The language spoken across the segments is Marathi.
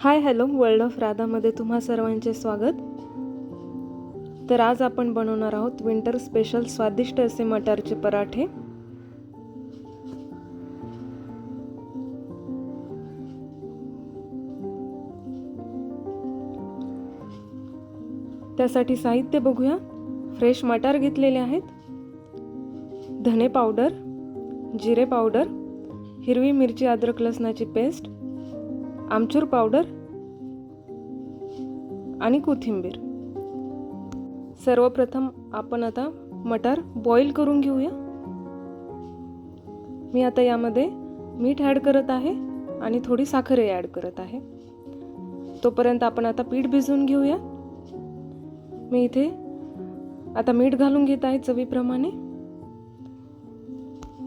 हाय हॅलो वर्ल्ड ऑफ राधामध्ये तुम्हा सर्वांचे स्वागत. तर आज आपण बनवणार आहोत विंटर स्पेशल स्वादिष्ट असे मटारचे पराठे. त्यासाठी साहित्य बघूया. फ्रेश मटार घेतलेले आहेत. धने पावडर जिरे पावडर हिरवी मिरची अद्रक लसणाची पेस्ट आमचूर पावडर आणि कोथिंबीर. सर्वप्रथम आपण आता मटार बॉईल करून घेऊया. मी आता यामध्ये मीठ ॲड करत आहे आणि थोडी साखरही ॲड करत आहे. तोपर्यंत आपण आता पीठ भिजवून घेऊया. मी इथे आता मीठ घालून घेत आहे चवीप्रमाणे.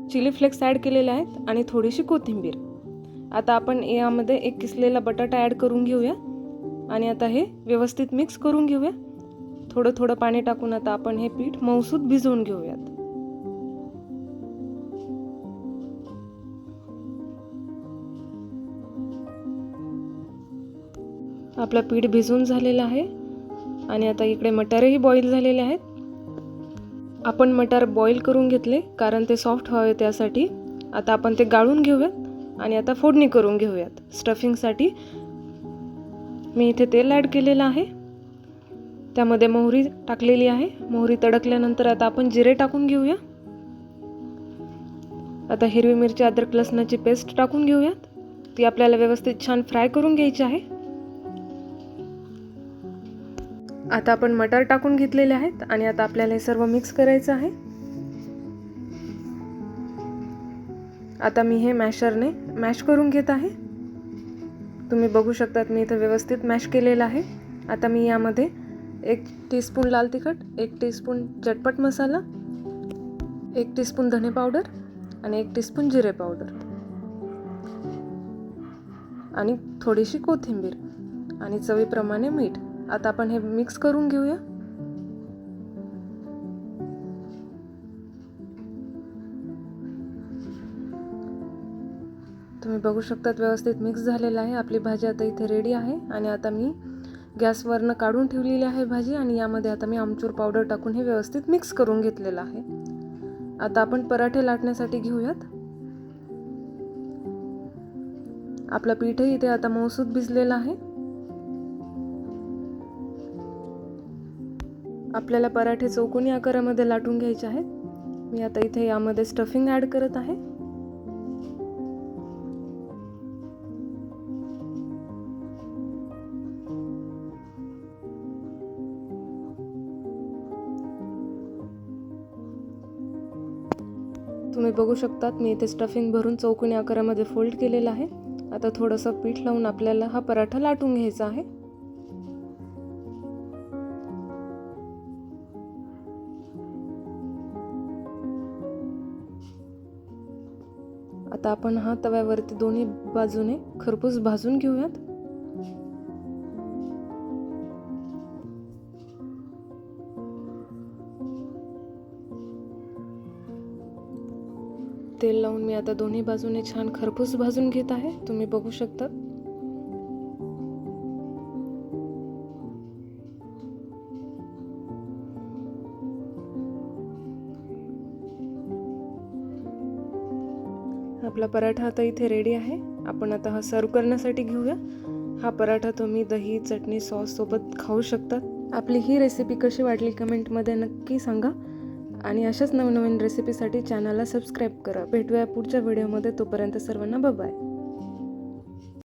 चिली फ्लेक्स ॲड केलेले आहेत आणि थोडीशी कोथिंबीर. आता आपण यामध्ये एक किसलेला बटाटा ॲड करून घेऊया. आणि आता हे व्यवस्थित मिक्स करून घेऊया. थोडं थोडं पाणी टाकून आता आपण हे पीठ मौसूद भिजवून घेऊयात. आपलं पीठ भिजून झालेलं आहे. आणि आता इकडे मटारही बॉईल झालेले आहेत. आपण मटार बॉईल करून घेतले कारण ते सॉफ्ट व्हावे त्यासाठी. आता आपण ते गाळून घेऊयात. आणि आता फोडणी करून घेऊयात. स्टफिंगसाठी मी इथे तेल ॲड केलेलं आहे. त्यामध्ये मोहरी टाकलेली आहे. मोहरी तडकल्यानंतर आता आपण जिरे टाकून घेऊया. आता हिरवी मिरची अद्रक लसणाची पेस्ट टाकून घेऊयात. ती आपल्याला व्यवस्थित छान फ्राय करून घ्यायची आहे. आता आपण मटार टाकून घेतलेले आहेत आणि आता आपल्याला हे सर्व मिक्स करायचं आहे. आता मी हे मॅशरने मॅश करून घेत आहे. तुम्ही बघू शकतात मी इथं व्यवस्थित मॅश केलेलं आहे. आता मी यामध्ये एक टीस्पून लाल तिखट एक टीस्पून चटपट मसाला एक टीस्पून धने पावडर आणि एक टीस्पून जिरे पावडर. आणि थोडीशी कोथिंबीर आणि चवीप्रमाणे मीठ. आता आपण हे मिक्स करून घेऊया. तुम्ही बघू शकतात व्यवस्थित मिक्स झालेलं आहे. आपली भाजी आता इथे रेडी आहे आणि आता मी गॅसवरनं काढून ठेवलेली आहे भाजी आणि यामध्ये आता मी आमचूर पावडर टाकून हे व्यवस्थित मिक्स करून घेतलेलं आहे. आता आपण पराठे लाटण्यासाठी घेऊयात. आपलं पीठही इथे आता मौसूद भिजलेलं आहे. आपल्याला पराठे चौकोनी आकारामध्ये लाटून घ्यायचे आहेत. मी आता इथे यामध्ये स्टफिंग ॲड करत आहे. तुम्ही बघू शकतात मी इथे स्टफिंग भरून चौकोनी आकारामध्ये फोल्ड केलेलं आहे. आता थोडंसं पीठ लावून आपल्याला हा पराठा लाटून घ्यायचा आहे. आता आपण हा तव्यावरती दोन्ही बाजूने खरपूस भाजून घेऊयात. तेल लावून मी आता दोन्ही बाजूने छान खरपूस भाजून घेत आहे. तुम्ही बघू शकता. आपला पराठा आता इथे रेडी आहे. आपण आता हा सर्व करण्यासाठी घेऊया. हा पराठा तुम्ही दही चटणी सॉस सोबत खाऊ शकतात आपली ही रेसिपी कशी वाटली कमेंटमध्ये नक्की सांगा. आणि अशाच नवनवीन रेसिपीसाठी चॅनलला सबस्क्राईब करा. भेटूया पुढच्या व्हिडिओमध्ये तोपर्यंत सर्वांना बाय